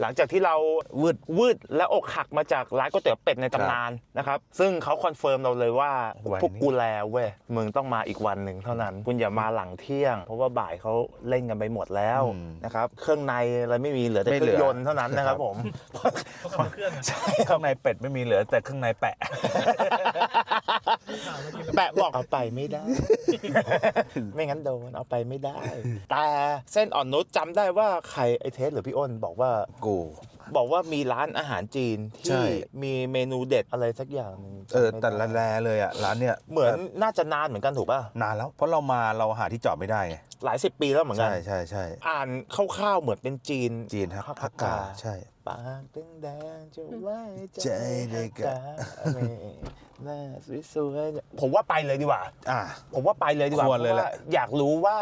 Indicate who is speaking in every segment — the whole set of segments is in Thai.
Speaker 1: หลังจากที่เรา
Speaker 2: วืด
Speaker 1: วืดและอกหักมาจากร้านก๋วยเตี๋ยวเป็ดในตำนานนะครับ ซึ่งเขาคอนเฟิร์มเราเลยว่า
Speaker 2: วันนี้
Speaker 1: พวกกูแลเว้ยมึงต้องมาอีกวันหนึ่งเท่านั้น คุณอย่ามาหลังเที่ยง เพราะว่าบ่ายเขาเล่นกันไปหมดแล้วนะครับเครื่องในอะไรไม่มีเหลือแต่
Speaker 2: ไม่
Speaker 1: เค
Speaker 2: เหลื
Speaker 1: รื่อง
Speaker 2: อ
Speaker 1: ยนต์เท่านั้นนะครับผมใช่ครั
Speaker 2: ข้า
Speaker 1: บ
Speaker 2: งในเป็ดไม่มีเหลือแต่ข้างในแปะ
Speaker 1: แปะบอกเอาไปไม่ได้ ไม่งั้นโดนเอาไปไม่ได้ แต่เส้นอ่อนนุชจำได้ว่าใครไอเทสหรือพี่อ้นบอกว่า
Speaker 2: กู
Speaker 1: บอกว่ามีร้านอาหารจีน
Speaker 2: ใช่
Speaker 1: ที่มีเมนูเด็ดอะไรสักอย่างหนึง
Speaker 2: เออ
Speaker 1: จำไม่
Speaker 2: แต่ละ
Speaker 1: ได้
Speaker 2: แลเลยอะร้านเนี้ย
Speaker 1: เหมือนน่าจะนานเหมือนกันถูกป่ะ
Speaker 2: นานแล้ว เพราะเรามาเราหาที่จอดไม่ได้ไง
Speaker 1: หลายสิบปีแล้วเหมือนกั
Speaker 2: ใช่ใช่ใช่
Speaker 1: อ่านคร่าวๆเหมือนเป็นจีน
Speaker 2: จีนครับ
Speaker 1: ภา
Speaker 2: ภา
Speaker 1: ค
Speaker 2: ค
Speaker 1: ก
Speaker 2: ก
Speaker 1: ลา
Speaker 2: ลางใช่
Speaker 1: ปากตึงแดงจะไว้ใจ
Speaker 2: ใจเด็กอะ
Speaker 1: ฮักกาหน้าสวยๆผมว่าไปเลยดีกว่า
Speaker 2: อ่า
Speaker 1: ผมว่าไปเลยดีกว่า
Speaker 2: ควรเลย
Speaker 1: พาะ
Speaker 2: แหละ
Speaker 1: อยากรู้ว่า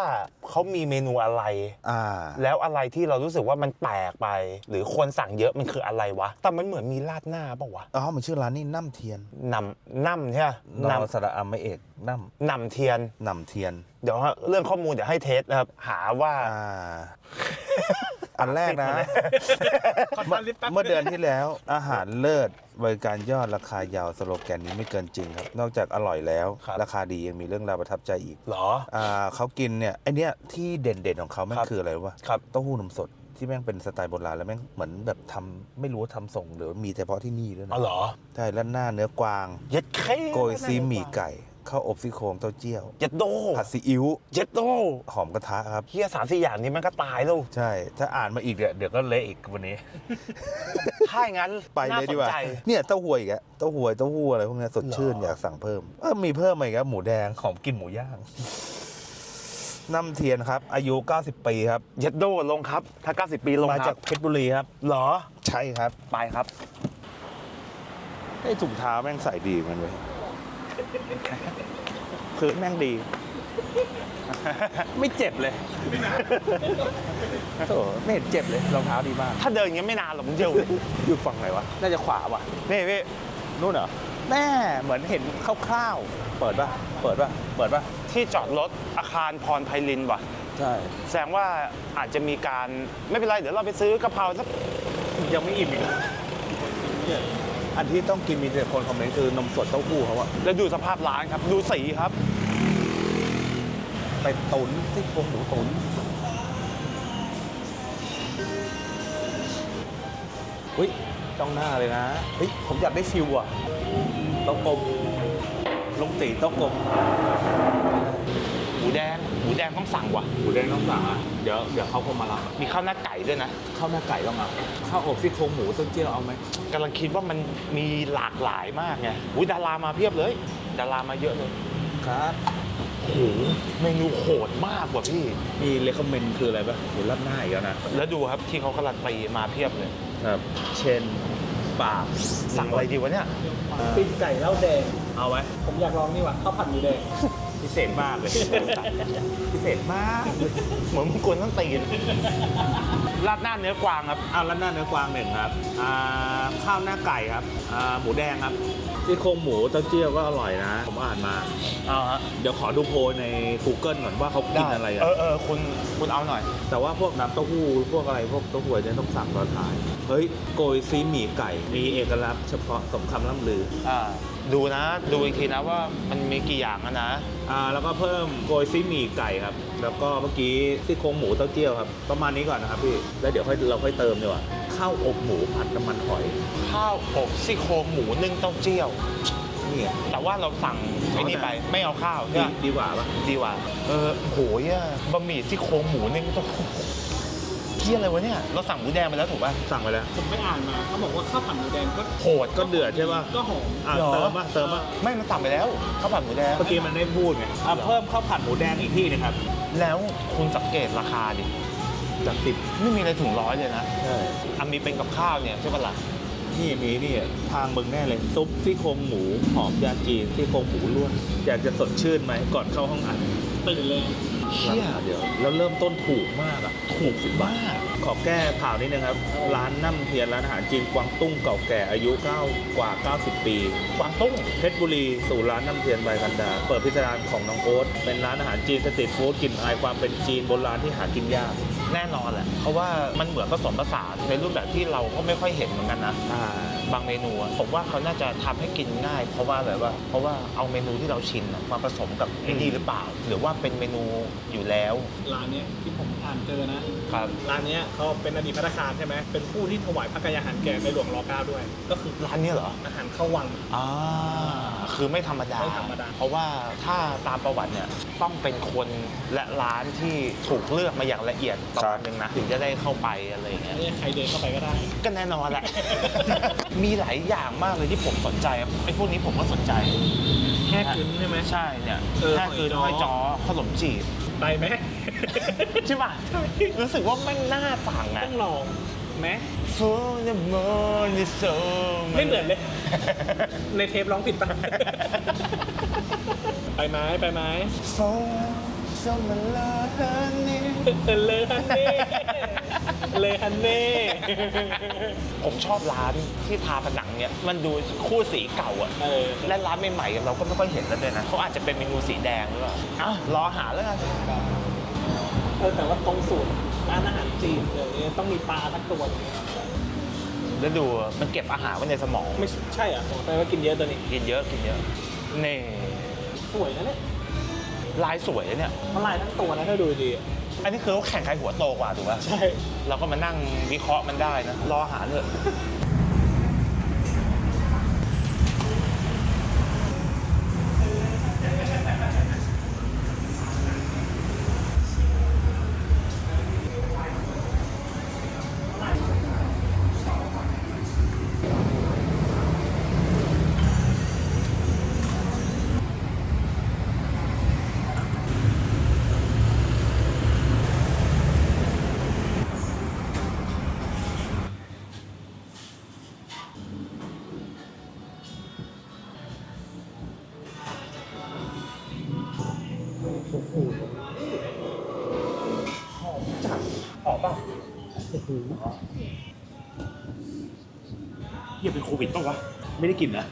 Speaker 1: เขามีเมนูอะไร
Speaker 2: อ่า
Speaker 1: แล้วอะไรที่เรารู้สึกว่ามันแปลกไป หรือคนสั่งเยอะมันคืออะไรวะ แต่มันเหมือนมีราดหน้าปะวะ
Speaker 2: อ๋อ มันชื่อร้านนี่น้ำเทียน
Speaker 1: นำน้ำใช่ไหม
Speaker 2: นอน
Speaker 1: นำ
Speaker 2: สระอัมไม่เอก น้
Speaker 1: นำเทียนำ
Speaker 2: นำเทียน
Speaker 1: เดี๋ยวเรื่องข้อมูลเดี๋ยวให้เทสนะครับ หาว่า
Speaker 2: อ่า อันแรกนะ
Speaker 3: ขอ
Speaker 2: เมื่อ
Speaker 3: ทานลิปแป๊บ
Speaker 2: เมื่อเดือนที่แล้วอาหารเลิศบริการยอดราคายาวสโลแกนนี้ไม่เกินจริงครับ นอกจากอร่อยแล้ว
Speaker 1: ครับ
Speaker 2: ราคาดียังมีเรื่องราวประทับใจอีก
Speaker 1: หรอ
Speaker 2: อ่าเขากินเนี่ยไอเนี้ยที่เด่นๆของเขาแม่ง
Speaker 1: ครับ
Speaker 2: คืออะไรรู้ป่ะ
Speaker 1: ครับ
Speaker 2: เต้าหู้นมสดที่แม่งเป็นสไตล์โบราณแล้วแม่งเหมือนแบบทำไม่รู้ว่าทำส่งหรือมีเฉพาะที่นี่ด้วย
Speaker 1: อ๋อ
Speaker 2: นะ
Speaker 1: เหรอ
Speaker 2: ใช่แล้วหน้าเนื้อกวาง
Speaker 1: เย็ดเค้
Speaker 2: โกยซีหมี่ไก่ ข้าวอบซี่โครงเต้าเจี้ยว
Speaker 1: เย็ดโด
Speaker 2: ผัดซีอิ๊ว
Speaker 1: เย็ดโด
Speaker 2: หอมกระทะครับ
Speaker 1: เฮียสามสี่อย่างนี้มันก็ตายแล้ว
Speaker 2: ใช่ ถ้าอ่านมาอีกเดี๋ยวเดี๋ยวก็เละอีกวันนี้
Speaker 1: ถ้าอย่างนั้น
Speaker 2: ไปเลยดีกว่า
Speaker 1: น่สนใจ
Speaker 2: เนี่ยเต้าหวยอีกอะเต้าหวยเต้าหู้อะไรพวกเนี้ยสดชื่น
Speaker 1: หรอ
Speaker 2: อ
Speaker 1: อ
Speaker 2: ยากสั่งเพิ่มเออมีเพิ่มมาอีกครับหมูแดงหอมกลินหมูย่างน้ำเทียนครับ อายุ 90 ปีครับ
Speaker 1: เย็ดโดลงครับ ถ้า 90 ปีลง
Speaker 2: มา
Speaker 1: ค
Speaker 2: จา
Speaker 1: รั
Speaker 2: ก
Speaker 1: บ
Speaker 2: เพชรบุรีครับ
Speaker 1: เหรอ
Speaker 2: ใช่ครับ
Speaker 1: ไปครับ
Speaker 2: ไอ้ถุงเท้าแม่งใส่ดีเหมือนกันเว้ย พื้นแม่งดี ไม่เจ็บเลยโถไม่เห็นเจ็บเลยรองเท้าดีมาก
Speaker 1: ถ้าเดินอย่างนี้ไม่นานหรอกมึงเดียว
Speaker 2: อยู่ฝั่งไหนวะ น่าจะขวาว่ะ
Speaker 1: นี่พี่
Speaker 2: นู่นเหรอแม่เหมือนเห็นคร่าวๆ เปิดป่ะ เปิดป่ะ เปิดป่ะ
Speaker 1: ที่จอดรถอาคารพรไพลินว่ะ
Speaker 2: ใช่
Speaker 1: แสดงว่าอาจจะมีการไม่เป็นไร เดี๋ยวเราไปซื้อกะเพราสัก
Speaker 2: ยังไม่อิ่มอีกเนี่ย อันที่ต้องกินมีแต่คนคอมเมนต์คือนมสดเต้าหู้เขาอะ
Speaker 1: แล้วดูสภาพร้านครับ ดูสีครับ
Speaker 2: ไปตุ๋นซี่โครงหมูตุ๋นอุ้ยจ้องหน้าเลยนะเฮ้ยผมอยากได้ฟิวอะเต้ากลมลงตีเต้ากลม
Speaker 1: หมูแดงห มูแดงต้องสั่งว่ะ
Speaker 2: หมูแดงต้องสั่งอะเดี๋ยวเดี๋ยวเขาคงมารับ
Speaker 1: มีข้าวหน้าไก่ด้วยนะ
Speaker 2: ข้าวหน้าไก่ต้องเอาข้าวอบซี่โครงหมูต้นเจี้ยวเอาไหม
Speaker 1: กำลังคิดว่ามันมีหลากหลายมากไงอุ้ยดารามาเพียบเลย ดารามาเยอะเลย
Speaker 2: ครับ
Speaker 1: โอ้โหเมนูโหดมากกว่าพี่
Speaker 2: มีเลคคอมเมนต์คืออะไรปะหมูรับหน้าอีกแล้วนะ
Speaker 1: แล้วดูครับที่เขาการันตีมาเพียบเลย
Speaker 2: ครับ เชนปาก
Speaker 1: สั่งอะไรดีวะเนี่ย
Speaker 3: ปิ้งไก่เหล้าแดง
Speaker 2: เอาไว้
Speaker 3: ผมอยากลองนี่ว่ะข้าวผัดหมูแดง
Speaker 2: พิเศษมากเลย พิเศษมาก
Speaker 1: เหมือนมึงกวนต้องตีนราดหน้าเนื้อกวางครับ
Speaker 2: เอาแล้วหน้าเนื้อกวางหนึ่งครับอ่าข้าวหน้าไก่ครับอ่าหมูแดงครับซี่โครงหมูเต้าเจี้ยวก็อร่อยนะ ผมอ่านมา
Speaker 1: เอาฮะ
Speaker 2: เดี๋ยวขอดูโพยใน Google ก่อนว่าเขากินอะไรอะ
Speaker 1: เออเออคุณคุณเอาหน่อย
Speaker 2: แต่ว่าพวกน้ำเต้าหู้พวกอะไรพวกเต้าหู้เนี่ยต้องสั่งตอนถ่าย เฮ้ย โกยซีหมี่ไก่ มีเอกลักษณ์เฉพาะสมคำล่ำลือ
Speaker 1: อ่า ดูนะ ดูอีกทีนะว่ามันมีกี่อย่างอะนะ
Speaker 2: อ่าแล้วก็เพิ่มโกยซีหมี่ไก่ครับ แล้วก็เมื่อกี้ซี่โครงหมูเต้าเจี้ยวครับ ประมาณนี้ก่อนนะครับพี่ แล้วเดี๋ยวค่อยเราค่อยเติมดีกว่าข้าวอบหมูผัดน้ำมันหอย
Speaker 1: ข้าวอบซี่โครงหมูนึ่งเต้าเจี้ยว
Speaker 2: นี่ไง
Speaker 1: แต่ว่าเราสั่งไอ้นี่ไป ไม่เอาข้าว
Speaker 2: ดี
Speaker 1: ใช่ไหม
Speaker 2: ดีกว่าปะ
Speaker 1: ดีกว่า เออโหยอะบะหมี่ซี่โครงหมูนึ่งเต้า เที่ยอะไรวะเนี่ย เราสั่งหมูแดงไปแล้วถูกป่ะ
Speaker 2: สั่งไปแล้ว
Speaker 3: ผมไปอ่านมาเขาบอกว่าข้าวผัดหมูแดงก็
Speaker 1: โหด
Speaker 2: ก็เดือดใช่ป่ะ
Speaker 3: ก็หอม
Speaker 2: อ่า
Speaker 1: หรอ
Speaker 2: เติมป่ะเติมป่ะ
Speaker 1: ไม่มันสั่งไปแล้วข้าวผัดหมูแดง
Speaker 2: เมื่อกี้มันได้พูดไงอะ
Speaker 1: เหรอ
Speaker 2: เพิ่มข้าวผัดหมูแดงอีกที่หนึงครับ
Speaker 1: แล้วคุณสังเกตราคาดิ
Speaker 2: จากสิบ
Speaker 1: ไม่มีอะไรถึงร้อยเลยนะ
Speaker 2: ใช่
Speaker 1: อันมีเป็นกับข้าวเนี่ยใช่ปะล่ะ
Speaker 2: นี่มีนี่ทางมึงแน่เลยซุปซี่โครงหมูหอมยาจีนซี่โครงหมูล้วนอยากจะสดชื่นไหมก่อนเข้าห้องอัด
Speaker 3: ตื่นเลย
Speaker 1: เชี่ย
Speaker 2: ราคาเดียวแล้วเริ่มต้นถูกมากอะ
Speaker 1: ถูกสิบบาท
Speaker 2: ขอแก้ข่าวนิดนึงครับ ร้านน้ำเทียนร้านอาหารจีนกวางตุ้งเก่าแก่อายุ9กว่า 90 ปี
Speaker 1: กวางตุ้ง
Speaker 2: เพชรบุรีสู่ร้านน้ำเทียนใบกันดา เปิดพิสดารของน้องโอ๊ตเป็นร้านอาหารจีนสตรีทฟู้ดกลิ่นอายความเป็นจีนโบราณที่หากินยาก
Speaker 1: แน่นอนแหละ เพราะว่ามันเหมือนผสมผสานในรูปแบบที่เราก็ไม่ค่อยเห็นเหมือนกันนะบางเมนูอะผมว่าเขาน่าจะทำให้กินง่าย เพราะว่าอะไรว่า เพราะว่าเอาเมนูที่เราชินอะมาผสมกับไอ้นี่หรือเปล่า หรือว่าเป็นเมนูอยู่แล้ว
Speaker 3: ร้านเนี้ยที่ผมอ่านเจอนะ ครับ ร้านเนี้ยเขาเป็นอดีตพัฒคารใช่ไหมเป็นผู้ที่ถวายพระกายอาหารแก่ในหลวงรอเก้าด้วย ก็คือ
Speaker 1: ร้านเนี้ยเหรอ
Speaker 3: อาหารข้าววัง
Speaker 1: อ่า คือไม่ธรรมดา
Speaker 3: ไม่ธรรมดา
Speaker 1: เพราะว่าถ้าตามประวัติเนี่ยต้องเป็นคนและร้านที่ถูกเลือกมาอย่างละเอียดประมาณนึงนะถึงจะได้เข้าไปอะไรอย่างเงี้ย
Speaker 3: ไม่ใช่ใครเดินเข้าไปก็ได้
Speaker 1: ก็แน่นอนแหละ มีหลายอย่างมากเลยที่ผมสนใจอะไอ้พวกนี้ผมก็สนใจ
Speaker 3: แค่กึ้นใช่ไหม
Speaker 1: ใช่เนี่ย
Speaker 3: เออ
Speaker 1: แค่คือ
Speaker 3: ห
Speaker 1: ห้
Speaker 3: อ
Speaker 1: อยย
Speaker 3: จ้
Speaker 1: จ
Speaker 3: อ
Speaker 1: อขนมจีบ
Speaker 3: ไปไหม
Speaker 1: ใช่ป่ะ รู้สึกว่าแม่งน่าสั่งอะ
Speaker 3: ต้องลอง ไหม
Speaker 1: โฟนมอนโซ
Speaker 3: ไม่เหมือนเลย ในเทปร้องผิดปะ ไปไหมไปไหม
Speaker 1: โฟสมาลาฮันนี่
Speaker 3: เลยฮันเน่เลยฮันเน่
Speaker 1: ผมชอบร้านที่ทาผนังเนี่ย มันดูคู่สีเก่าอะ
Speaker 3: เออ
Speaker 1: และร้านใหม่ๆเราก็ไม่ค่อยเห็นแล้วด้วยนะเขาอาจจะเป็นเมนูสีแดงหรือเปล่าอะรอหาแล้วกัน
Speaker 3: เออแต่ว่าตรงสูตร ร้านอาหารจีนเดี๋ยวนี้ต้องมีปลาสักตัวหนึ่ง
Speaker 1: แล้วดูมันเก็บอาหารไว้ในสมอง
Speaker 3: ไม่ใช่อะแปลว่ากินเยอะตัวนี้
Speaker 1: กินเยอะกินเยอะนี่
Speaker 3: สวยนะเนี่ย
Speaker 1: ลายสวยนะเนี่ย
Speaker 3: มันลายทั้งตัวนะถ้าดูดีอะ
Speaker 1: อันนี้คือเขาแข่งใครหัวโตกว่าถูกป่ะ
Speaker 3: ใช่
Speaker 1: เราก็มานั่งวิเคราะห์มันได้นะ รออาหารเถอะ ป่ะเยี่ยเป็นโควิดป่ะวะ ไม่ได้กินนะ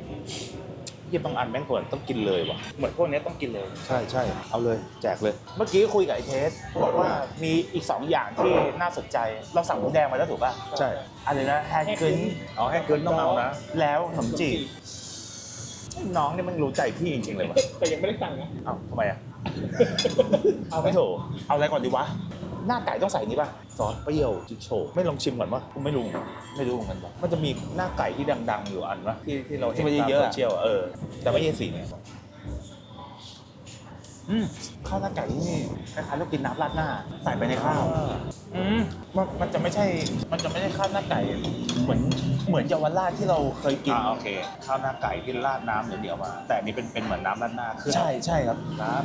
Speaker 1: เยี่ยบางอันแม่งควรต้องกินเลยว่ะ เหมือนพวกเนี้ยต้องกินเลย
Speaker 2: ใช่ใช่เอาเลยแจกเลย
Speaker 1: เมื่อกี้คุยกับไอ้เทสบอกว่ามีอีกสองอย่างที่น่าสนใจ เราสั่งหมูแดงมาแล้วถูกป่ะ
Speaker 2: ใช่
Speaker 1: อะไรนะแฮกึน
Speaker 2: เอาให้เกินต้องเอานะ
Speaker 1: แล้วขนมจีบ
Speaker 2: น้องนี่มันรู้ใจพี่จริงๆเลยวะ
Speaker 3: แต่ยังไม่ได้สั่งนะ
Speaker 2: เอ้าทำไมอะ
Speaker 3: เอาไหม
Speaker 1: ไม่โถเอาอะไรก่อนดีวะ หน้าไก่ต้องใส่นี้ป่ะ
Speaker 2: ซอสเปรี้ยวจิ๊กโชว์ไม่ลองชิมก่อนวะกูไม่รู้
Speaker 1: ไม่รู้เหมือนกันว่ะ
Speaker 2: มันจะมีหน้าไก่ที่ดังๆอยู่อันวะที่ที่เราเห็น
Speaker 1: ที่มัน
Speaker 2: ตาม
Speaker 1: เยอะๆ
Speaker 2: โซ
Speaker 1: อะ
Speaker 2: เชียลอะเออ แต่ไม่ใช่สีเนี่ย
Speaker 1: อืมข้าวหน้าไก่ที่นี่คล้ายๆเรากินน้ำราดหน้า ใส่ไปในข้าวอืมมันมันจะไม่ใช่ มันจะไม่ใช่ข้าวหน้าไก่เหมือนเหมือนเยาวราชที่เราเคยกิน
Speaker 2: อ่าโอเค ข้าวหน้าไก่ที่ราดน้ำเดี๋ยวๆมา แต่อันนี้เป็นเป็นเหมือนน้ำราดหน้าคือ
Speaker 1: ใช่ใช่ครับ
Speaker 2: ครับ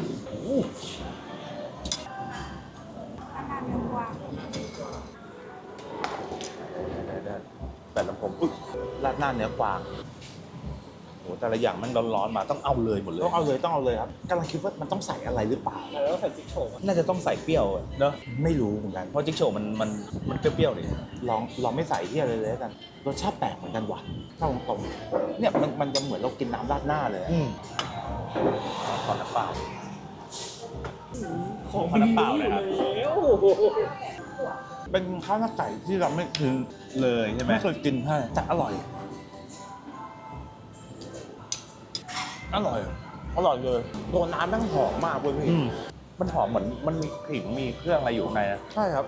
Speaker 2: ได้ ๆแต่ลำผมอุ้ย
Speaker 1: ราดหน้าเนื้อกวาง
Speaker 2: โหแต่ละอย่างมันร้อนๆมาต้องเอาเลยหมดเลย
Speaker 1: ต้องเอาเลยต้องเอาเลยครับกำลังคิดว่ามันต้องใส่อะไรหรือเปล่า
Speaker 3: แล้วใส่จิ๊กโฉว
Speaker 2: น่าจะต้องใส่เปรี้ยวอะเนอะ
Speaker 1: ไม่รู้เหมือนกัน
Speaker 2: เพราะจิ๊กโชว์มันมันมันเปรี้ยวๆดิ
Speaker 1: ลองลองไม่ใส่ที่อะไรเลยแล้วกันรสชาติแปลกเหมือนกันว่ะถ้าตรงๆเนี่ยมันมันจะเหมือนเรากินน้ำราดหน้าเลยอะ
Speaker 2: ขอน้ำเปล่า
Speaker 3: ของ
Speaker 2: ขอน้ำเปล่าเลยครับ
Speaker 3: แล้ว
Speaker 1: เป็นข้าวหน้าไก่ที่เราไม่คือ
Speaker 2: เลยใช่ไหม
Speaker 1: ไม่เคยกินใช่แต่อร่อย
Speaker 2: อร่อย
Speaker 1: อร่อยเลยตัวน้ำแม่งหอมมากเว้ยพี่
Speaker 2: อืม มันหอมเหมือนมันมีกลิ่นมีเครื่องอะไรอยู่ข้างในนะ
Speaker 1: ใช่ครับ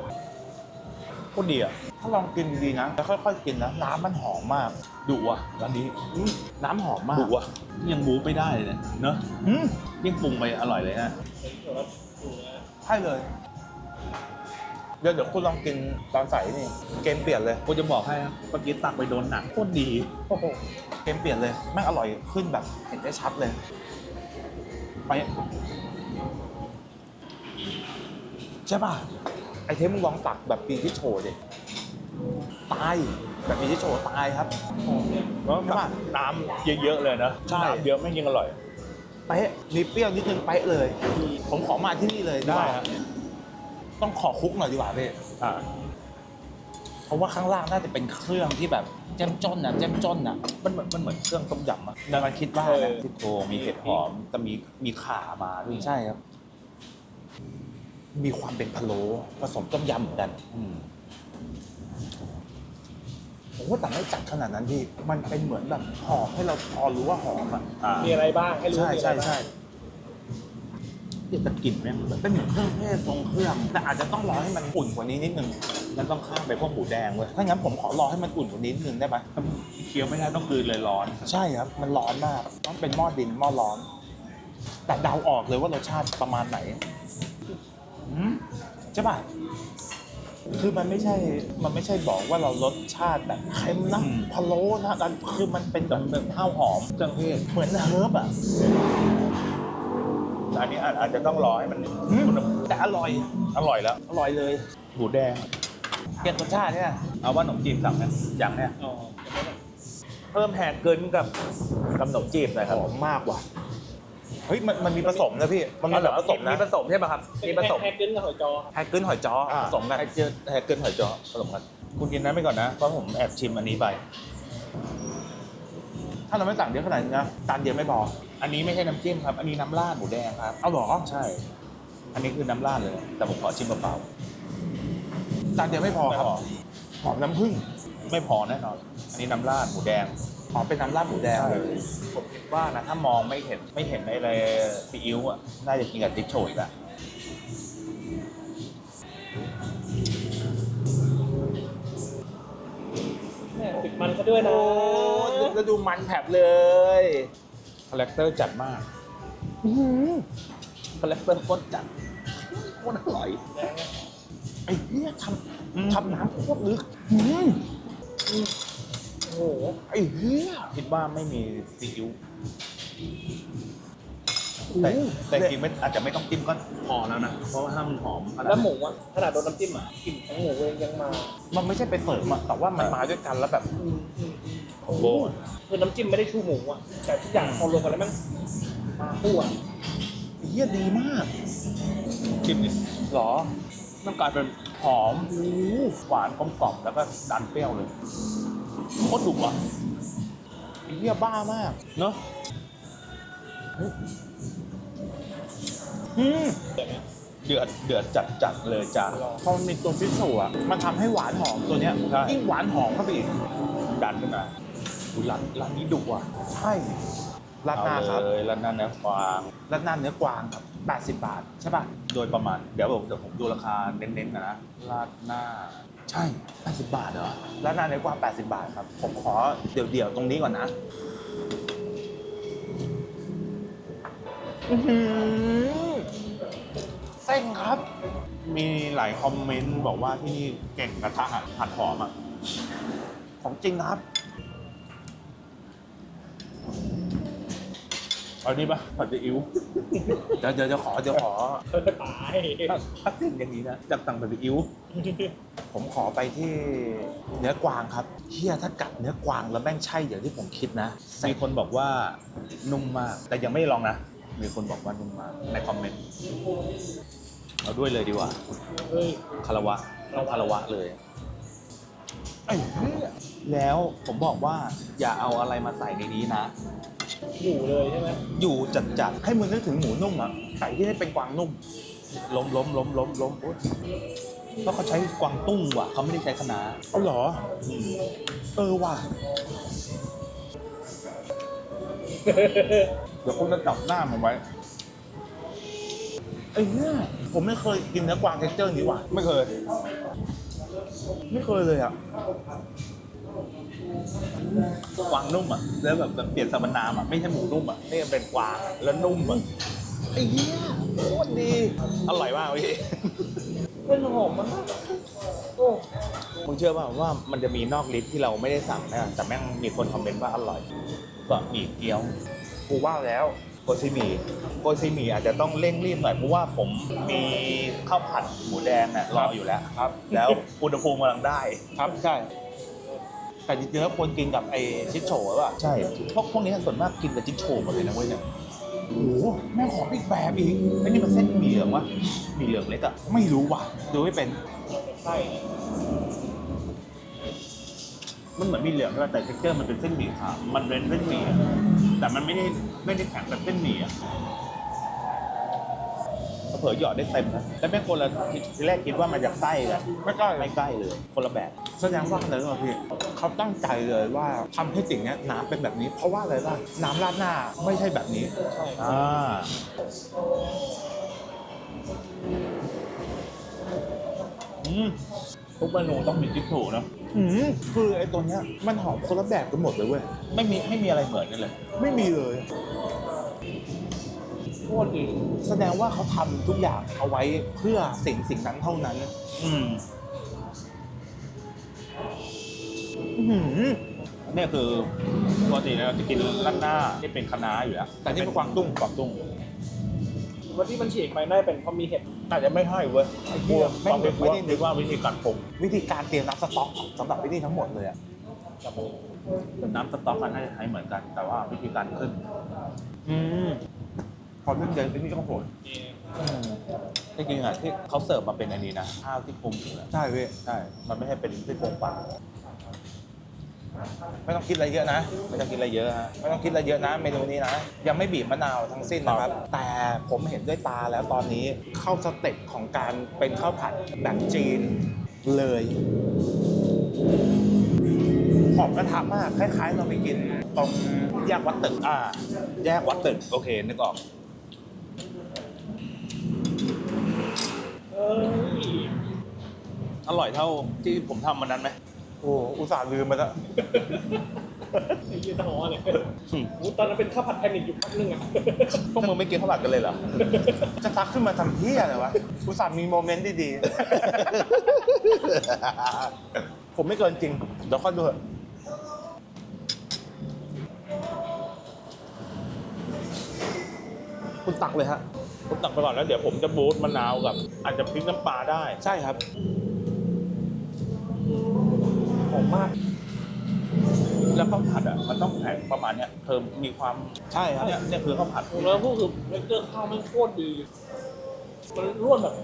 Speaker 2: โคตรดีอะ
Speaker 1: ถ้าลองกินดีๆนะแล้วค่อยๆกินนะน้ำมันหอมมาก
Speaker 2: ดุว่ะร้านนี้
Speaker 1: อืมน้ำหอมมาก
Speaker 2: ดุว่ะยังบูไม่ได้เลยเนี่ยเนอะ
Speaker 1: อืม
Speaker 2: ยิ่งปรุงไปอร่อยเลยนะ
Speaker 1: ใช่เลย เดี๋ยวเดี๋ยวคุณลองกินตอนใส่นี่ เกมเปลี่ยนเลย
Speaker 2: กูจะบอกให้ครับเมื่อกี้ตักไปโดนหนักโคตรดี
Speaker 3: โอ้โห
Speaker 1: เกมเปลี่ยนเลยแม่งอร่อยขึ้นแบบเห็นได้ชัดเลย ไปใช่ป่ะไอเทมมึงลองตักแบบปีที่โชว์ดิตายแบบปีที่โชว์ตายครับ
Speaker 2: แล้ว
Speaker 1: ใช่ป่ะ
Speaker 2: น้ำเยอะๆเลยนะ
Speaker 1: ใช่
Speaker 2: น้ำเยอะไม่งยิ่งอร่อย
Speaker 1: เป๊ะมีเปรี้ยวนิดนึงเป๊ะเลย ผมขอมาที่นี่เลยดีกว่า
Speaker 2: ได้ฮะ
Speaker 1: ต้องขอคุกหน่อยดีกว่าพี่
Speaker 2: อ่า
Speaker 1: เพราะว่าข้างล่างน่าจะเป็นเครื่องที่แบบเจ้มจ้นนะเจ้มจ้นนะ
Speaker 2: มันเหมือนมันเหมือนเครื่องต้มยำอะ
Speaker 1: แต่มันคิดว่านะ
Speaker 2: ที่โคมีเห็ดหอมแต่มีมีข่ามาด้วย
Speaker 1: ใช่ครับ มีความเป็นพะโล้ผสมต้มยำเหมือนกัน
Speaker 2: อืม
Speaker 1: ผมว่าแต่ไม่จัดขนาดนั้นพี่มันเป็นเหมือนแบบหอมให้เราพอรู้ว่าหอมอะ
Speaker 2: อ่า
Speaker 3: มีอะไรบ้างให้รู้
Speaker 1: ใช่
Speaker 3: มีอะ
Speaker 1: ใช่
Speaker 3: ไรบ้าง
Speaker 1: ใช่
Speaker 2: ที่จะกลิ่นแม่งแบบ
Speaker 1: เป็นเหมือนเครื่องเทศทรงเครื่อง แต่อาจจะต้องรอให้มันอุ่นกว่านี้นิดนึง
Speaker 2: มันต้องข้ามไปพวกหมูแดงเว้ย
Speaker 1: ถ้างั้นผมขอรอให้มันอุ่นกว่านี้นิดนึงได้ไหม
Speaker 2: เคี้ยวไม่ได้ต้องกลืนเลยร้อน
Speaker 1: ใช่ครับ มันร้อนมากต้องเป็นหม้อดินหม้อร้อน แต่เดาออกเลยว่ารสชาติประมาณไหนอืมใช่ป่ะคือมันไม่ใช่ มันไม่ใช่บอกว่าเรารสชาติแบบเค็มนะ
Speaker 2: อืม
Speaker 1: พะโล้นะแต่คือมันเป็นแบบแบบข้าวหอมเครื่องเทศเหมือนเฮิร์บอะ
Speaker 2: อันนี้อาจอาจจะต้องรอให้มัน
Speaker 1: อืมแต่อร่อย
Speaker 2: อร่อยแล้ว
Speaker 1: อร่อยเลย
Speaker 2: หมูแดง
Speaker 1: เปลี่ยนรสชาติเนี่ย
Speaker 2: เอาว่าขนมจีบสั่งเนี่ยอย่างเนี่ย
Speaker 3: อ๋อ
Speaker 2: เพิ่มแฮกเกินกับกับขนมจีบหน่อยครับ
Speaker 1: หอมมากว่ะเฮ้ยมันมันมีผสมนะพี่ มันมีแบบผสมนะ
Speaker 2: มีผสมใช่ป่ะครับ
Speaker 3: เป็น
Speaker 2: มีผสม
Speaker 3: แฮกเกิลกับหอยจอครับ
Speaker 1: แฮกเกิลหอยจ้อผสมกัน
Speaker 2: แฮกเกินแฮกเกินหอยจ้อผสมกัน คุณกินนั้นไปก่อนนะ เพราะผมแอบชิมอันนี้ไป
Speaker 1: ถ้าเราไม่สั่งเยอะขนาดนี้นะจานเดียวไม่พอ
Speaker 2: อันนี้ไม่ใช่น้ำจิ้มครับ อันนี้น้ำราดหมูแดงครับ
Speaker 1: เอาเหรอ
Speaker 2: ใช่ อันนี้คือน้ำราดเลย แต่ผมขอชิมเปล่า
Speaker 1: จานเดียวไม่พอ
Speaker 2: ไม่
Speaker 1: ครับ
Speaker 2: พอ
Speaker 1: หอมน้ำผึ้ง
Speaker 2: ๆไม่พอแน่นอน อันนี้น้ำราดหมูแดง
Speaker 1: หอมเป็นน้ำราดหมูแดง
Speaker 2: ใช่
Speaker 1: เลย
Speaker 2: ผมคิดว่านะถ้ามองไม่เห็นไม่เห็นในอะไรซีอิ๊วอะน่าจะกินกับจิ๊กโชยอีกอะ
Speaker 3: แม่ติดมันซะด้วยนะ
Speaker 1: โอ้แล้วดูมันแผบเลย
Speaker 2: คาแรคเตอร์จัดมาก
Speaker 1: อื้อหือ
Speaker 2: คาแรคเตอร์โคตรจัดโคตรอร่อย
Speaker 1: ไอ้เนี่ยท
Speaker 2: อืมำ
Speaker 1: ทำน้ำโคตรลึกอื้อ
Speaker 3: โอ้โห
Speaker 1: ไอ้เหี้ย
Speaker 2: คิดว่าไม่มีซีอิ๊ว แต่แต่จริงๆไม่อาจจะไม่ต้องจิ้มก็พอแล้วนะ เพราะว่าถ้ามันหอมขนาด
Speaker 3: แล้วหมูอะขนาดโดนน้ำจิ้มอะกลิ่นของหมูเองยังมา
Speaker 1: มันไม่ใช่ไปเสริมอะแต่ว่ามันมาด้วยกันแล้วแบบ
Speaker 3: อืมอืมอืม
Speaker 2: โอ้โห
Speaker 3: คือน้ำจิ้มไม่ได้ชูหมูอะแต่ทุกอย่างพอรวมกันแล้วมันมาคู่อะ
Speaker 1: ไอ้เหี้ยดีมาก
Speaker 2: จิ้มนี่
Speaker 1: เหรอ
Speaker 2: ต้องกลายเป็นหอมหวานกลมกล่อมแล้วก็ดันเปรี้ยวเลยโคตรดุอะ
Speaker 1: ไอ้เหี้ยบ้ามาก
Speaker 2: เนอะ
Speaker 1: อืม
Speaker 3: เดี๋ย วนะ
Speaker 2: เดือดเดือดจัดจัดๆเลยจ้า
Speaker 1: พอมันมีตัวฟิชโซอะมันทำให้หวานหอมตัวเนี้ย
Speaker 2: ใช่
Speaker 1: ยิ่งหวานหอมเข้าไปอีก
Speaker 2: ดันขึ้นมาดูร้านร้านนี้ดุอะ
Speaker 1: ใช่ราดหน้าครับ
Speaker 2: เอเลยร้านหน้าเนื้อกวาง
Speaker 1: ราดหน้าเนื้อกวางครับ80 บาท ใช่ป่ะ
Speaker 2: โดยประมาณ เดี๋ยวผมเดี๋ยวผมดูราคาเน้นๆนะราดหน้า
Speaker 1: ใช่
Speaker 2: 80บาทเหรอ
Speaker 1: ราดหน้าเนื้อกวาง 80 บาทครับ ผมขอเดี่ยวๆตรงนี้ก่อนนะอื้อหือเส้นครับ
Speaker 2: มีหลายคอมเมนต์บอกว่าที่นี่เก่งกระทะผัดหอมอะ
Speaker 1: ของจริงครับ
Speaker 2: เอานี่ปะผัดซีอิ๊ว
Speaker 1: เดี๋ยวเดี๋ยวเดี๋ยวขอเดี๋ยวขอ
Speaker 3: เออตาย
Speaker 2: ถ้าถ้าเก่งอย่างนี้นะจากสั่งผัดซีอิ๊ว
Speaker 1: ผมขอไปที่เนื้อกวางครับเฮียถ้ากัดเนื้อกวางแล้วแม่งใช่อย่างที่ผมคิดนะ
Speaker 2: มีคนบอกว่านุ่มมากแต่ยังไม่ได้ลองนะมีคนบอกว่านุ่มมากในคอมเมนต์ เอาด้วยเลยดีกว่า
Speaker 3: เฮ้ย
Speaker 2: คารวะต้องคารวะเลย
Speaker 1: ไอ้เหี้ย
Speaker 2: แล้วผมบอกว่าอย่าเอาอะไรมาใส่ในนี้นะ
Speaker 3: อยู่เลยใช่ไหม
Speaker 1: อยู่จัดจัดๆให้มึงนึกถึงหมูนุ่มอะไก่ที่ให้เป็นกวางนุ่ม
Speaker 2: ล้มล้มล้มล้มล้มอุ๊ยเพราะเขาใช้กวางตุ้งว่ะเขาไม่ได้ใช้คะน้า
Speaker 1: เอาเหรอ
Speaker 2: อืม
Speaker 1: เออว่ะ
Speaker 2: เดี๋ยวคุณจะจับหน้ามันไว้
Speaker 1: ไอ้เนี่ยผมไม่เคยกินเนื้อกวางเท็กเจอร์นี้ว่ะ
Speaker 2: ไม่เคย
Speaker 1: ไม่เคยเลยอะ
Speaker 2: กวางนุ่มอะแล้วแบบแบบเปลี่ยนสมนามอะไม่ใช่หมูนุ่มอะนี่เป็นกวางแล้วนุ่มอะ
Speaker 1: ไอ้เหี้ยโคตรดี
Speaker 2: อร่อยมากพี่
Speaker 3: เป็นหอมมากโอ้
Speaker 2: มึงเชื่อป่ะว่ามันจะมีนอกลิสต์ที่เราไม่ได้สั่งนะแต่แม่งมีคนคอมเมนต์ว่าอร่อยก็หมี่เกี๊ยว
Speaker 1: กูว่าแล้ว
Speaker 2: โกซิหมี่โกซิหมี่อาจจะต้องเร่งรีบหน่อยเพราะว่าผมมีข้าวผัดหมูแดงน่ะรออยู่แล้ว
Speaker 1: ครับ
Speaker 2: แล้วอุณหภูมิกำลังได้
Speaker 1: ครับใช่แต่จริงๆแล้วควรกินกับไอ้ชิดโฉหรือเปล่า
Speaker 2: ใช่พวกพวกนี้ส่วนมากกินกับจิ๊กโชว์หมดเลยนะเว้ยเนี่ย
Speaker 1: โอ้โหแม่งของอีกแบบอีก
Speaker 2: ไอ้นี่มันเส้นหมี่เหลืองวะหมี่เหลืองเล็กอะ
Speaker 1: ไม่รู้ว่ะดูไม่เป็น
Speaker 3: ใช่
Speaker 2: มันเหมือนหมี่เหลืองด้วยแต่เท็กเจอร์มันเป็นเส้นหมี่ขาวมันเป็นเส้นหมี่อะแต่มันไม่ได้ไม่ได้แข็งแบบเส้นหมี่อะ
Speaker 1: ผ
Speaker 2: เผลอๆหยอดได้เต็มนะแต่แม่งคนละทีแรกคิดว่ามันจะใกล้กัน
Speaker 1: ไม่ใกล้
Speaker 2: ไม่ใกล้เลย คนละแบบ
Speaker 1: แสดงว่าอะไรรู้ป่ะพี่เขาตั้งใจเลยว่าทำให้สิ่งเนี้ยน้ำเป็นแบบนี้ เพราะว่าอะไรล่ะน้ำราดหน้าไม่ใช่แบบนี้
Speaker 2: อ่าอืมทุกเมนูต้องมีจิ๊กถูนะ
Speaker 1: อืมคือไอ้ตัวเนี้ยมันหอมคนละแบบกันหมดเลยเว้ย
Speaker 2: ไม่มีไม่มีอะไรเหมือนกันเลย
Speaker 1: ไม่มีเลย
Speaker 3: โคตรดี
Speaker 1: แสดงว่าเขาทำทุกอย่างเอาไว้เพื่อสิ่งสิ่งนั้นเท่านั้น
Speaker 2: อืม
Speaker 1: อื้อหือ
Speaker 2: เนี่ยคือปกติเราจะกินร้านหน้าที่เป็นคะน้าอยู่แล้ว
Speaker 1: แต่นี่เป็นกวางตุ้ง
Speaker 2: กวางตุ้ง
Speaker 3: วันที่มันฉีกไปน่าจะเป็นเพราะมีเห็ด
Speaker 2: อาจจะไม่ให้เว้ย
Speaker 1: กลัวไม่
Speaker 2: ความเป็น
Speaker 1: ไม่ได้
Speaker 2: นึกว่าวิธีการปรุง
Speaker 1: วิธีการเตรียมน้ำสต๊อกสำหรับวิธีทั้งหมดเลยอะ
Speaker 2: น้ำสต๊อกกันน่าจะใช้เหมือนกัน แต่ว่าวิธีการขึ้น
Speaker 1: อืมพอเรื่องเดินไปนี่ก็โหด
Speaker 2: จริงๆอะที่เขาเสิร์ฟมาเป็นอันนี้นะข้าวที่ปรุงอยู่แล้ว
Speaker 1: ใช่เว้ย
Speaker 2: ใช่ มันไม่ใช่เป็นที่โครงปลา
Speaker 1: ไม่ต้องคิดอะไรเยอะนะ
Speaker 2: ไม่ต้องกินอะไรเยอะฮะ
Speaker 1: ไม่ต้องคิดอะไรเยอะนะเมนูนี้นะ ยังไม่บีบมะนาวทั้งสิ้นนะครับ แต่ผมเห็นด้วยตาแล้วตอนนี้เข้าสเต็ปของการเป็นข้าวผัดแบบจีนเลยหอมกระทะมากคล้ายๆ เราไปกินตรงแยกวัดตึก
Speaker 2: อ่า แยกวัดตึกโอเคนึกออก
Speaker 3: เอ้ย
Speaker 2: อร่อยเท่าที่ผมทำมันนั้นไหม
Speaker 1: โอ้อุตส่าห์ลืมไปแล้ว
Speaker 3: ไอ้ยี่ห้อเลยโอ้ตอนนั้นเป็นข้าวผัดแพนิคอยู่พักนึงอะ
Speaker 2: พวกมึงไม่กินข้าวผัดกันเลยเหรอ
Speaker 1: จะทักขึ้นมาทำเพี้ยอะไรวะ อุตส่าห์มีโมเมนต์ดีๆ ผมไม่เกินจริง เดี๋ยวค่อยดูเถอะคุณตักเลยฮะ
Speaker 2: ผมตักไปก่อนแล้วเดี๋ยวผมจะบูทมะนาวกับ อาจจะพริกน้ำปลาได้
Speaker 1: ใช่ครับ
Speaker 3: หอ มมาก
Speaker 2: แล้วข้าวผัดอะมันต้องแข็งประมาณเนี้ยเพิ่มมีความ
Speaker 1: ใช่ครับ
Speaker 2: เนี่ยเนี่ยคือข้าวผัด
Speaker 3: แล้วพวกคือเมกเกอร์ข้าวแม่งโคตรดี มันร่วนแบบ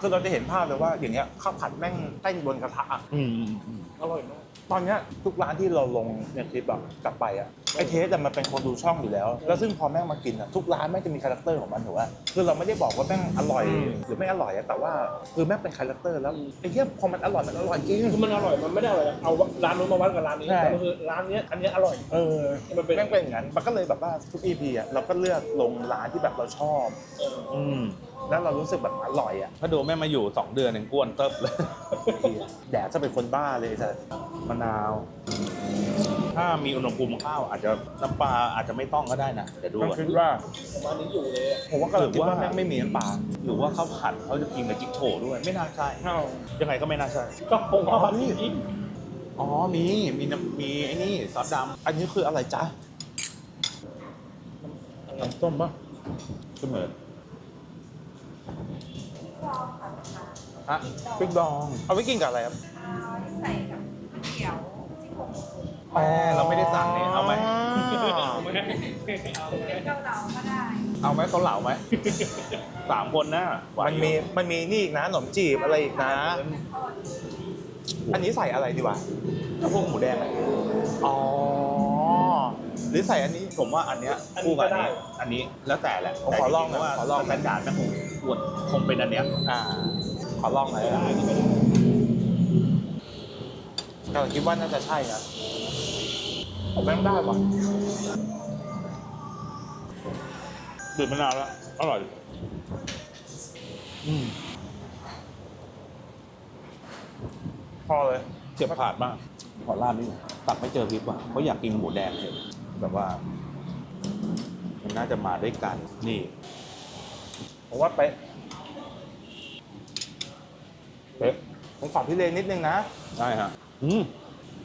Speaker 1: คือเราจะเห็นภาพเลยว่าอย่างเงี้ยข้าวผัดแม่งเต้นบนกระทะอะ
Speaker 2: อืมอืมอืม
Speaker 3: อร่อยมาก
Speaker 1: ตอนเนี้ยทุกร้านที่เราลงในคลิปอะกลับไปอะไอเทสอะมันเป็นคนดูช่องอยู่แล้ว แล้วซึ่งพอแม่งมากินอะทุกร้านแม่งจะมีคาแรคเตอร์ของมันถูกป่ะคือเราไม่ได้บอกว่าแม่งอร่อย หรือไม่อร่อยอะแต่ว่าคือแม่งเป็นคาแรคเตอร์แล้วไอ้เหี้ยพอมันอร่อยมันอร่อยจริง
Speaker 3: คือมันอร่อยมันไม่ได้อร่อยแบบเอาร้านนู้นมาวัดกับร้านนี้
Speaker 1: ใช่
Speaker 3: แต่มันคือร้านเนี้ยอันเนี้ยอร่อย
Speaker 1: เออ
Speaker 3: มันเป็น
Speaker 1: แม่งเป็นอย่างนั้นมันก็เลยแบบว่าทุก EP อะเราก็เลือกลงร้านที่แบบเราชอบ
Speaker 3: เออ
Speaker 2: อืม
Speaker 1: แล้วเรารู้สึกแบบอร่อยอะ
Speaker 2: ถ้าดูแม่มาอยู่สองเดือนเองก้วนเติบเลย
Speaker 1: แดดจะเป็นคนบ้าเลยแต่
Speaker 2: มะนาว ถ้ามีอุณหภูมิข้าวอาจจะน้ำปลาอาจจะไม่ต้องก็ได้นะเดี๋ยวดู
Speaker 1: ต้อง
Speaker 2: ก่อน
Speaker 1: คิดว่า
Speaker 3: ประมาณนี้อยู่เลยอะ
Speaker 1: ผมว่ากำลังคิดว่าแม่งไม่มีน้ำปลา
Speaker 2: หรือว่าข้าวผัดเขาจะกินกับจิ๊กโฉด้วยไม่น่าใช่ยังไงก็ไม่น่าใช่
Speaker 3: ก็คงข้าวผัดจริง
Speaker 2: อ๋อ มี มีน้ำมีไอ้นี่ซอสด
Speaker 1: อันนี้คืออะไรจ๊ะำ
Speaker 2: น้ำส้มปะเสมอ
Speaker 1: ฮะพริกดอง เอาไว้กินกับอะไรครับ
Speaker 4: อ่าใส่กับก๋วยเตี๋ยวซี่โครงหมู
Speaker 2: แม่เราไม่ได้สั่งนี่เอาไหม
Speaker 3: เอาไหมเอาไหม
Speaker 4: เป็นเกาเหลาก็ได้
Speaker 2: เอาไหมเขาเหลาไหมสามคนนะไหว
Speaker 1: มันมีมันมีนี่อีกนะขนมจีบอะไรอีกนะ อันนี้ใส่อะไรดีวะ
Speaker 2: ถ้าพวกหมูแดงอะ
Speaker 1: อ๋อ หรือใส่อันนี้
Speaker 2: ผมว่าอันเนี้ยคู่กับอันนี้อันนี้แล้วแต่แหละ
Speaker 1: ผมขอลองหน่อย
Speaker 2: แต่จริๆว่า
Speaker 1: ขอลอง
Speaker 2: สแตนดาร์ดมันคงควรคงเป็นอันเนี้ย
Speaker 1: อ่า ขอลองหน่อย
Speaker 3: ได้นี่ไม่ได้
Speaker 1: กำลังคิดว่าน่าจะใช่นะผมแม่งได้ว่ะ
Speaker 2: ดื่มมะนาวแล้วอร่อย
Speaker 1: อืมพอเลย
Speaker 2: เจ็บผาดมากขอลาดนิดหนึงตักไม่เจอพริกว่ะเพราะอยากกินหมูแดงเห็น แบบว่า มันน่าจะมาด้วยกัน นี่
Speaker 1: ผมว่าเป๊ะ
Speaker 2: เป๊ะ
Speaker 1: ผมขอพี่เลนนิดนึงนะ
Speaker 2: ได้ฮะ อืม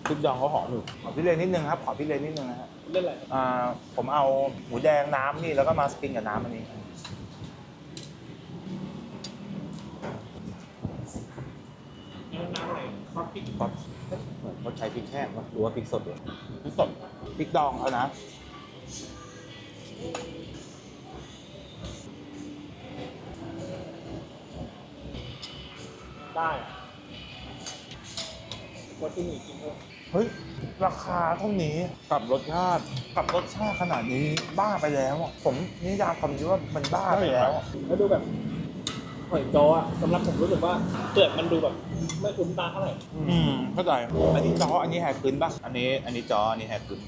Speaker 2: พริกดองเขาหอมอยู่
Speaker 1: ขอพี่เลนนิดนึงครับ ขอพี่เลนนิดนึงนะฮะ
Speaker 3: เล่นอะไร
Speaker 1: อ่า ผมเอาหมูแดงน้ำนี่แล้วก็มาสกินกับน้ำอันนี้
Speaker 3: น้ำอะไรซอสพริก
Speaker 2: ก็เหมือน เขาใช้พริกแห้งปะหรือว่าพริกสดเลย
Speaker 1: พริกสดพริกดองเอานะ
Speaker 3: ได้อะวัตถุดิบจริงด้วย
Speaker 1: เฮ้ย ราคาเท่านี้กับรสชาติกับรสชาติขนาดนี้บ้าไปแล้วอะผมนิยามคำนี้ว่ามันบ้าไปแล้วอะ
Speaker 3: แล้วดูแบบ หอยจ้ออะสำหรับผมรู้สึกว่าเปลือกมันดูแบบไม่คุ้นตาเท่าไหร่
Speaker 2: อืมเข้าใจ อันนี้จออันนี้แหกขึ้นป่ะ อันนี้ อันนี้จออันนี้แหกขึ้น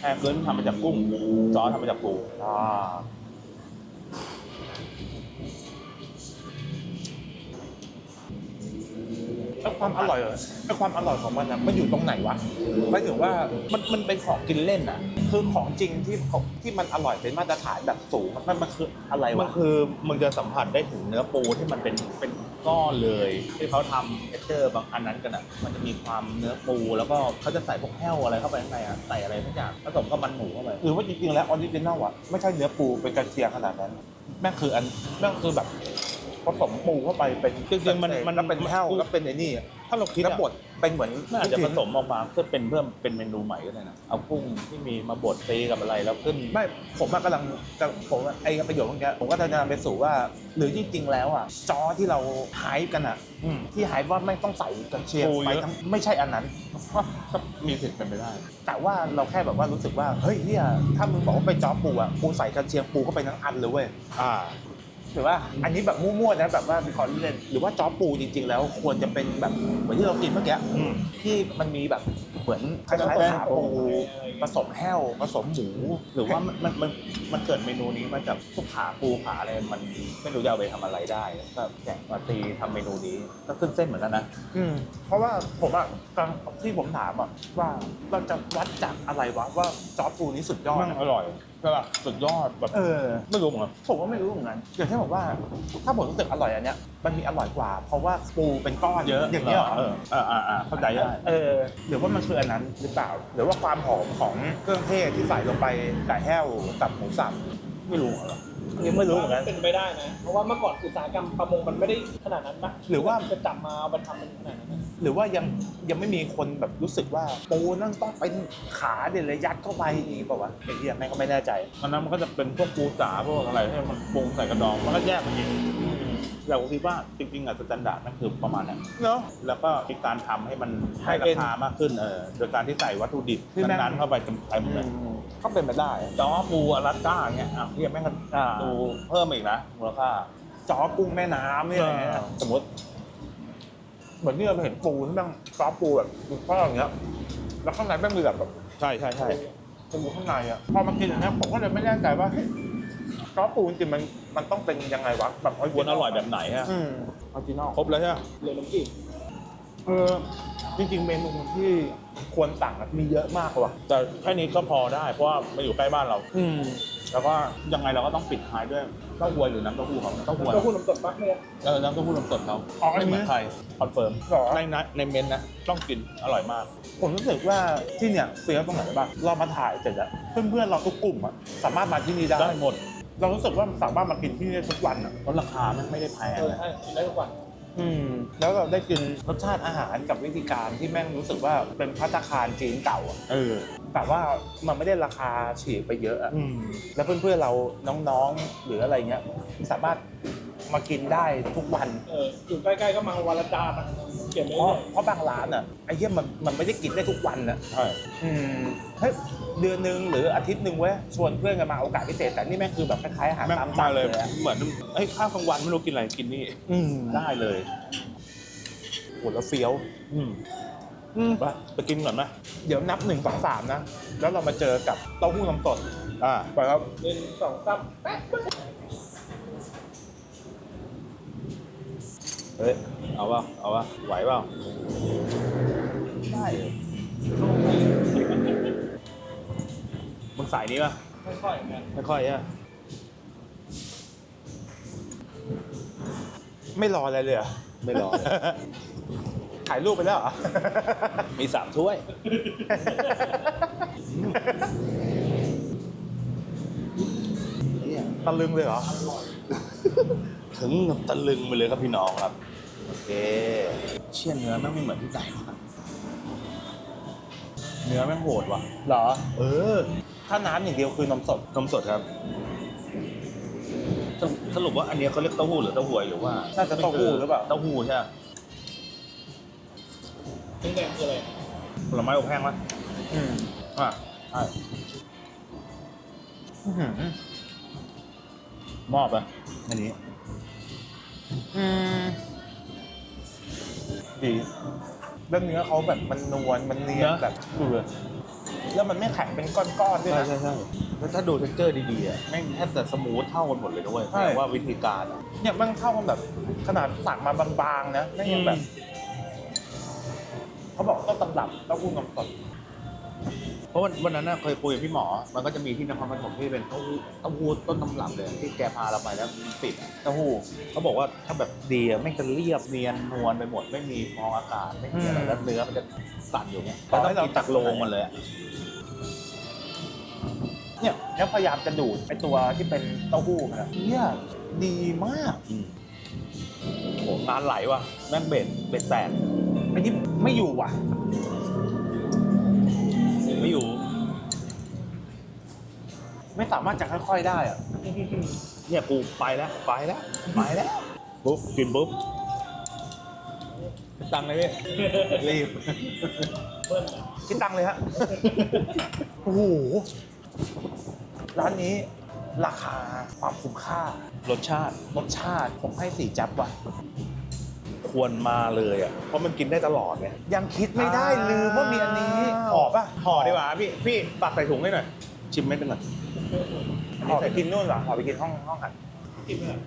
Speaker 2: แหกขึ้นทำมาจากกุ้งจอทำมาจากปู
Speaker 1: อ่า แล้วความอร่อยเหรอไอ้ความอร่อยของมันอะมันอยู่ตรงไหนวะหมายถึงว่ามันมันเป็นของกินเล่นอะคือของจริงที่ของที่มันอร่อยเป็นมาตรฐานแบบสูงมันมันมันคืออะไร
Speaker 2: มัน
Speaker 1: วะ
Speaker 2: คือมึงจะสัมผัสได้ถึงเนื้อปูที่มันเป็นเป็นก้อนเลยที่เขาทำเอเจอร์บางอันนั้นกันอะมันจะมีความเนื้อปูแล้วก็เขาจะใส่พวกแห้วอะไรเข้าไปข้างในอะใส่อะไรทุกอย่างผสมกับมันหมูเข้าไป
Speaker 1: หรือว่าจริงๆแล้วออริจินอลอะไม่ใช่เนื้อปูเป็นกระเทียมขนาดนั้นแม่งคืออันแม่งคือแบบ ผสมปูเข้าไปเป็น
Speaker 2: จริงๆมันมัน
Speaker 1: ก็เป็นแห้วก็เป็นไอ้นี่อะ
Speaker 2: ถ้าเราคิด
Speaker 1: แล้ว
Speaker 2: อะ
Speaker 1: บดเป็นเหมือน
Speaker 2: น่าจะผสมออกมาเพื่อเป็นเพิ่มเป็นเมนูใหม่ก็ได้นะเอากุ้งที่มีมาบดตีกับอะไรแล้วขึ้น
Speaker 1: ไม่ผมอะกำลังจะผมว่าไอ้ประโยชน์เมื่อกี้ผมก็จะนำไปสู่ว่า หรือจริงๆแล้วอะจอที่เราหายกันอะ
Speaker 2: อืม
Speaker 1: ที่หายว่าไม่ต้องใส่กระเทียม
Speaker 2: ปู
Speaker 1: ไป
Speaker 2: เยอะ
Speaker 1: ทั้งไม่ใช่อันนั้น
Speaker 2: ก็มีสิทธิ์เป็นไปได้
Speaker 1: แต่ว่าเราแค่แบบว่ารู้สึกว่าเฮ้ยเนี่ยถ้ามึงบอกว่าไปจอปูอะปูใส่กระเทียมปูเข้าไปทั้งอันเลยเว้ย
Speaker 2: อ่า
Speaker 1: หรือว่าอันนี้แบบมั่วๆนะแบบว่าเป็นคอนเล่นหรือว่าจอปูจริง ๆ แล้วควรจะเป็นแบบเหมือนที่เรากินเมื่อกี้
Speaker 2: อืม
Speaker 1: ที่มันมีแบบเหมือนคล้ายๆขาปูผสมแห้วผสมหมู
Speaker 2: หรือว่ามันมันมันมันเกิดเมนูนี้มาจากพวกขาปูขาอะไรมันไม่รู้จะเอาไปทำอะไรได้ก็แกะมาตีทำเมนูนี้ก็ขึ้นเส้นเหมือนกันนะ
Speaker 1: อืมเพราะว่าผมอะตอนที่ผมถามอะว่าเราจะวัดจากอะไรวะว่าจอร์จปูนี้สุดยอด
Speaker 2: มัน
Speaker 1: อะ
Speaker 2: อร่อย ใช่ป่ะสุดยอดแบบ
Speaker 1: เออ
Speaker 2: ไม่รู้เหมือนกัน
Speaker 1: ผมก็ไม่รู้เหมือนกันอย่างที่บอกว่า ถ้าผมรู้สึกอร่อยอันเนี้ยมันมีอร่อยกว่า เพราะว่าปูเป็นก้อน
Speaker 2: เยอะ
Speaker 1: อย่างนี้ยเหรอ
Speaker 2: เอออ่าอ่าอ่าเข้าใจได้
Speaker 1: เออหรือว่ามันคืออันนั้นหรือเปล่า หรือว่าความหอมของเครื่องเทศที่ใส่ลงไปไก่แห้วกับหมูสับไม่รู้เหรอ ยังไม่รู้เหมือนกัน
Speaker 3: เป็นไปได้นะ เพราะว่าเมื่อก่อนอุตสาหกรรมประมงมันไม่ได้ขนาดนั้นนะ
Speaker 1: หรือว่า
Speaker 3: จะจับมาเอาไปทำเป็นขนาดนั้นนะ
Speaker 1: หรือว่ายังยังไม่มีคนแบบรู้สึกว่าปูนั่นต้องเป็นขาเดี๋ยวเลยยัดเข้าไปอีกเปล่าวะไอ้ที่แม่งก็ไม่แน่ใจ
Speaker 2: อันนั้นมันก็จะเป็นพวกปูจ๋าพวกอะไรที่มันปรุงใส่กระดองมันก็แยกมันเองเราคิดว่าจริงๆอะสแตนดาร์ดนั่นคือประมาณนั้น
Speaker 1: เนาะ
Speaker 2: แล้วก็มีการทำให้มันให้
Speaker 1: ให้
Speaker 2: รา
Speaker 1: เป็น
Speaker 2: คามากขึ้นเออโดยการที่ใส่วัตถุดิบ
Speaker 1: ที่แม่ง
Speaker 2: นั้นๆเข้าไปเต็มๆเลย
Speaker 1: ก็เป็นไปได้
Speaker 2: จ้อปูอลาสก้าเงี้ยอะเรียกแม่งก็
Speaker 1: อ่า
Speaker 2: ดูเพิ่มอีกนะมูลค่า
Speaker 1: จอกุ้งแม่น้ำเนี่ยอะไรเงี้ย
Speaker 2: เออ
Speaker 1: สมมติ เหมือนที่เราเห็นปูที่แม่งซอสปูแบบทอดอย่างเงี้ย แล้วข้างในแม่งมีแบบแบบ
Speaker 2: ใช่ใช่ใช่
Speaker 1: ปูข้างในอะพอมากินอย่างเงี้ยผมก็เลยไม่แน่ใจว่าเฮ้ยซอสปูจริงๆมันมันต้องเป็นยังไงวะแบบ
Speaker 2: ควรอร่อยแบบไหนฮะ
Speaker 1: อืมออริจินอล
Speaker 2: ครบแล้วใช่ไหม
Speaker 3: เรือน้ำจิ้ม
Speaker 1: เออจริงๆ เมนูที่ควรสั่งอะมีเยอะมากว่ะ
Speaker 2: แต่แค่นี้ก็พอได้ เพราะว่ามาอยู่ใกล้บ้านเรา
Speaker 1: อืม
Speaker 2: แล้วก็ยังไงเราก็ต้องปิดท้ายด้วยเต้าหวยหรือน้ำเต้าหู้เขาเต้าหวย
Speaker 3: เต้าหู้น้ำตกปะเนี่ย
Speaker 2: เออน้ำเต้าหู้น้ำสดเขา
Speaker 1: อ๋ออัน
Speaker 2: ไม่
Speaker 1: นี้
Speaker 2: เหมือนใครคอนเฟิร์ม
Speaker 1: หรอ
Speaker 2: ในนะในเมนนะต้องกินอร่อยมาก
Speaker 1: ผมรู้สึกว่าที่เนี่ยเสียตรงไหนบ้างเรามาถ่ายเสร็จแล้วเพื่อนๆเราทุกกลุ่มอะสามารถมาที่นี่ได้
Speaker 2: ได้หมด
Speaker 1: เรารู้สึกว่าสามารถมากินที่นี่ได้ทุกวันอะ
Speaker 2: เพราะราคามันไม่ได้แพง
Speaker 3: เออ
Speaker 2: นะ
Speaker 3: ใช่กินได้ทุกวัน
Speaker 1: อืมแล้วเราได้กินรสชาติอาหารกับวิธีการที่แม่งรู้สึกว่าเป็นพัตตาคารจีนเก่าอะ
Speaker 2: เออ
Speaker 1: แต่ว่ามันไม่ได้ราคาฉีกไปเยอะอะ
Speaker 2: อืม
Speaker 1: แล้วเพื่อนๆเราน้องๆหรืออะไรเงี้ยสามารถมากินได้ทุกวัน
Speaker 3: เอออยู่ใกล้ๆก็มาวันละจานอะ เก็บ
Speaker 1: เพ
Speaker 3: ไว้
Speaker 1: ราะ
Speaker 3: เลย
Speaker 1: เพราะบางร้านอะไอ้เหี้ยมันมันไม่ได้กินได้ทุกวันนะ
Speaker 2: ใช่
Speaker 1: อืมเฮ้ยเดือนหนึ่งหรืออาทิตย์หนึ่งเว้ยชวนเพื่อนกันมาโอกาสพิเศษ แต่นี่แม่งคือแบบคล้ายๆอาหาร
Speaker 2: แม่ง
Speaker 1: ตาม
Speaker 2: มา
Speaker 1: สั่ง
Speaker 2: เลย
Speaker 1: เลยอะ
Speaker 2: เหมือนไอ้ยข้าวกลางวันไม่รู้กินอะไรกินนี่
Speaker 1: อืม
Speaker 2: ได้เลย
Speaker 1: โหแล้วเฟี้ยว
Speaker 2: อืม
Speaker 1: อืม
Speaker 2: ไปไปกินก่อนไหม
Speaker 1: เดี๋ยวนับหนึ่งสองสามนะ แล้วเรามาเจอกับเต้าหู้น้ำสด
Speaker 2: อ่า
Speaker 1: ไปครับ
Speaker 3: หนึ่งสองสามแป๊ะ
Speaker 2: เฮ้ย เอาว่าเอาว่าไหวเปล่า
Speaker 1: ได้
Speaker 2: มึงสายนี้ป่ะ
Speaker 3: ค่อยๆนะ
Speaker 2: ไม่ค่อยอะ
Speaker 1: ไม่รออะไรเลยเหรอ
Speaker 2: ไม่รอเลย
Speaker 1: ถ่ายรูปไปแล้วเหรอ
Speaker 2: มีสามถ้วย
Speaker 1: ตะลึงเลยเหรอ
Speaker 2: ถึงกับตะลึงไปเลยครับพี่น้องครับ โอเค เชี่ยเนื้อแม่งไม่เหมือนที่ไหนวะเนื้อแม่งโหดว่ะ
Speaker 1: เหรอ เออ ถ้าน้ำอย่างเดียวคือนมสด
Speaker 2: นมสดครับ สรุปสรุปว่าอันเนี้ยเขาเรียกเต้าหู้หรือเต้าหวยหรือว่า
Speaker 1: น่าจะเต้าหู้หรือเปล่า
Speaker 2: เต้าหู้ใช่ไหม
Speaker 3: นี่แดงคืออะไร
Speaker 2: ผลไม้อบแห้งมั้ย
Speaker 1: อืม
Speaker 2: อะใช่
Speaker 1: อื้อหือ
Speaker 2: มอบอะอันนี้
Speaker 1: อืมดีแล้วเนื้อเขาแบบมันนวลมันเนียน
Speaker 2: เนอะ
Speaker 1: แบบดูเลยแล้วมันไม่แข็งเป็นก้อนๆด้วย
Speaker 2: ใช่
Speaker 1: นะ
Speaker 2: ใช่ใช่แล้วถ้าดูเท็กเจอร์ดีๆอะแม่งแทบจะสมูทเท่ากันหมดเลยด้วย
Speaker 1: ใช่
Speaker 2: แต่ว่าวิธีการอะ
Speaker 1: เนี่ยมันเข้ากันแบบขนาดสั่งมาบางๆนะไม่ยังแบบ เขาบอกต้นตำรับเต้าหู้นมสด
Speaker 2: เพราะวันวันนั้นน่ะเคยคุยกับพี่หมอ มันก็จะมีที่นครปฐมที่เป็นเต้าหู้เต้าหู้ต้นตำรับเลยที่แกพาเราไปแล้วมันปิดอะ
Speaker 1: เต้าหู้
Speaker 2: เขาบอกว่าถ้าแบบดีอะแม่งจะเรียบเนียนนวลไปหมดไม่มีฟองอากาศไม่มีอะไร
Speaker 1: อืม
Speaker 2: แล้วเนื้อมันจะสั่นอยู่เนี่ย
Speaker 1: ต่อ
Speaker 2: เรา
Speaker 1: ให้
Speaker 2: ต้อง
Speaker 1: เรา
Speaker 2: กินจากโรงมันเลยอะ
Speaker 1: เนี่ยแล้วพยายามจะดูดไอตัวที่เป็นเต้าหู้มันอะเนี่ยดีมาก
Speaker 2: อืมโหงานไหลว่ะแม่งเบ็ดเบ็ดแตก
Speaker 1: อันนี้ไม่อยู่ว่ะ ไม่สามารถจะค่อยๆได้อะ
Speaker 2: เนี่ยกูไปแล้วไปแล้วไปแล้วปุ๊บกินปุ๊บตังค์เลยพี่รีบ
Speaker 1: คิดตังค์เลยฮะโอ้โหร้านนี้ราคาความคุ้มค่าร
Speaker 2: สชาติ
Speaker 1: รสชาติผมให้สี่จับว่ะ
Speaker 2: ควรมาเลยอะเพราะมันกินได้ตลอดไง
Speaker 1: ยังคิดไม่ได้ลืมว่ามีอันนี้ห่อป่ะ
Speaker 2: ห่อดีกว่าพี่พี่ปักใส่ถุงให้หน่อยชิมเม็ดหนึงก่ อน
Speaker 1: ห่อไปกินนู่นเหรอห่อไปกินห้องห้องหัน
Speaker 3: กินเลย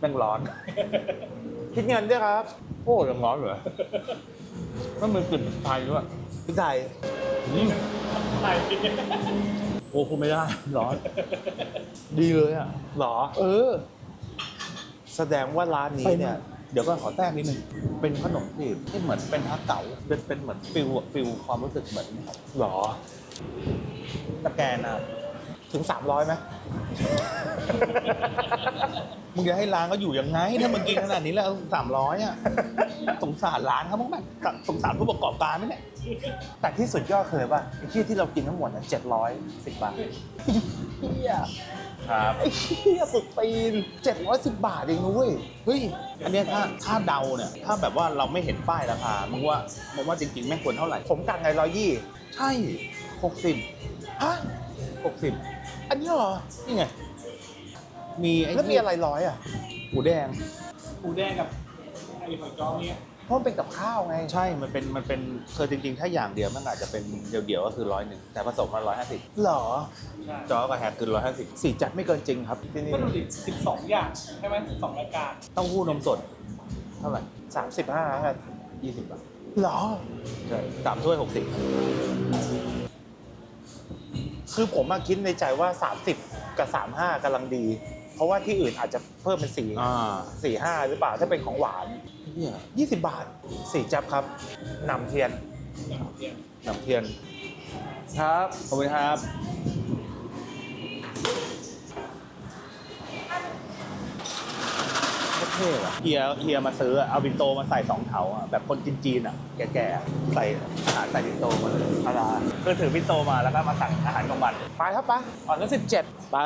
Speaker 1: แม่งร้อน คิดเงินด้วยครับ โอ้ยังร้อนเหรอมันมือกลิ่นไทยด้วยพริกไทย
Speaker 3: ไทย
Speaker 2: โอ้พูดไม่ได้ ร้อน ดีเลยอะ
Speaker 1: เหรอ เออ แสดงว่าร้านนี้เนี่ย
Speaker 2: เดี๋ยวก็ขอแทรกนิดนึง เป็นขนมจีบที่เหมือนเป็นฮักเก๋าเป็นเป็นเหมือนฟิลฟิลความรู้สึกเหมือน
Speaker 1: หรอ
Speaker 2: ตะแกรงนะ
Speaker 1: ถึง300ไหม
Speaker 2: มึงจะให้ร้านก็อยู่ยังไงถ้ามึงกินขนาดนี้แล้วสามร้อยอะสงสารร้านเขาบ้างไหมสงสารผู้ประกอบการไหมเนี่ย
Speaker 1: แต่ที่สุดยอดคืออะไรป่ะไอ้ที่ที่เรากินทั้งหมดน่ะเจ็ดร้อยสิบบาทเฮีย
Speaker 2: ครับ
Speaker 1: ไอ้เฮียสุดตีนเจ็ดร้อยสิบบาทเองนุ้ย
Speaker 2: เฮ้ยอันเนี้ยถ้าถ้าเดาเนี่ย ถ้าแบบว่าเราไม่เห็นป้ายราคามึงว่ามึงว่าจริงๆแม่งควรเท่าไหร่
Speaker 1: ผมกังไงร้อยยี่
Speaker 2: ใช่หกสิบ
Speaker 1: ฮะ
Speaker 2: หกสิบ
Speaker 1: อันนี้เหรอ
Speaker 2: นี่ไง มีไอ้
Speaker 1: แล้วมีอะไรร้อยอะ
Speaker 2: หมูแดง
Speaker 3: หมูแดงกับไอ้หอยจ้อเนี่ย
Speaker 1: เพราะมันเป็นกับข้าวไง
Speaker 2: ใช่ มันเป็น มันเป็นคือจริงๆ ถ้าอย่างเดียวมันอาจจะเป็นเดี่ยวๆ ก็คือร้อยหนึ่ง แต่ผสมมาร้อยห้าสิบ
Speaker 1: เหรอ
Speaker 3: ใช่
Speaker 2: จอกับแฮกคือร้อยห้าสิบ
Speaker 1: สี่จัดไม่เกินจริงครับที่นี่
Speaker 3: ก็ดูดิสิบสองอย่างใช่ไหมสิบสองรายการ
Speaker 2: เต้าหู้นมสด เท่าไหร่
Speaker 1: สามสิบห้ากัน
Speaker 2: ยี่สิบบาท
Speaker 1: เหรอ
Speaker 2: ใช่สามถ้วยหกสิบ
Speaker 1: คือผมมาคิดในใจว่า30กับ35กำลังดี เพราะว่าที่อื่นอาจจะเพิ่มเป็นสี่
Speaker 2: อ่า
Speaker 1: สี่ห้าหรือเปล่าถ้าเป็นของหวาน
Speaker 2: เนี่ย
Speaker 1: 20บาทสี่จับครับนำเทียน
Speaker 3: อย่างเดียว
Speaker 2: น้ำเทียน
Speaker 1: ครับ
Speaker 2: ขอบคุณครับ เท่ว่ะเฮียเฮียมาซื้ออะเอาบินโตมาใส่สองเถาอะแบบคนจีนๆอะ แก่ๆอะใส่อาหารใส่บินโตมาเลย
Speaker 1: อะไร
Speaker 2: คือถือบินโตมาแล้วก็มาสั่งอาหารกลางวัน
Speaker 1: ไปครับไปอ่อนละสิบเจ็ด
Speaker 2: ไป